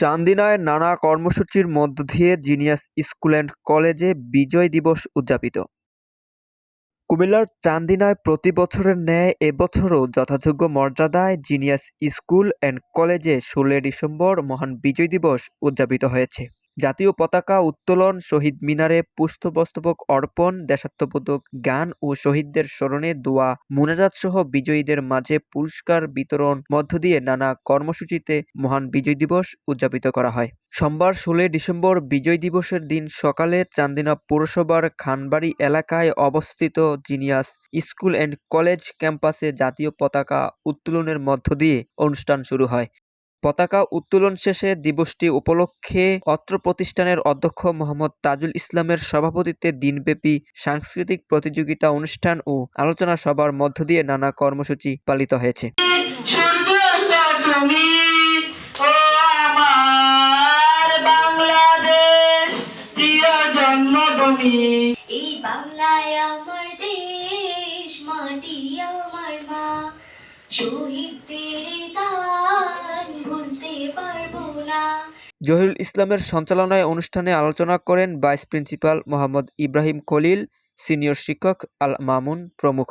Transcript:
চান্দিনায় নানা কর্মসূচির মধ্য দিয়ে জিনিয়াস স্কুল অ্যান্ড কলেজে বিজয় দিবস উদযাপিত। কুমিল্লার চান্দিনায় প্রতি বছরের ন্যায় এবছরও যথাযোগ্য মর্যাদায় জিনিয়াস স্কুল অ্যান্ড কলেজে ষোলোই ডিসেম্বর মহান বিজয় দিবস উদযাপিত হয়েছে। জাতীয় পতাকা উত্তোলন, শহীদ মিনারে পুষ্পস্তবক অর্পণ, দেশাত্মবোধক গান ও শহীদদের স্মরণে দোয়া মুনাজাত সহ বিজয়ীদের মাঝে পুরস্কার বিতরণ, মধ্য দিয়ে নানা কর্মসূচিতে মহান বিজয় দিবস উদযাপিত করা হয়। সোমবার ষোলোই ডিসেম্বর বিজয় দিবসের দিন সকালে চান্দিনা পৌরসভার খানবাড়ি এলাকায় অবস্থিত জিনিয়াস স্কুল অ্যান্ড কলেজ ক্যাম্পাসে জাতীয় পতাকা উত্তোলনের মধ্য দিয়ে অনুষ্ঠান শুরু হয়। পতাকা উত্তোলন শেষে দিবসটি উপলক্ষে অত্র প্রতিষ্ঠানের অধ্যক্ষ মোহাম্মদ তাজুল ইসলামের সভাপতিত্বে দিনব্যাপী সাংস্কৃতিক প্রতিযোগিতা অনুষ্ঠান ও আলোচনা সভার মধ্য দিয়ে নানা কর্মসূচি পালিত হয়েছে। এই বাংলায় আমার দেশ মাটি আমার মা। শহীদদের জহিরুল ইসলামের সঞ্চালনায় অনুষ্ঠানে আলোচনা করেন vice principal Mohammad Ibrahim Khalil, senior শিক্ষক আল মামুন প্রমুখ।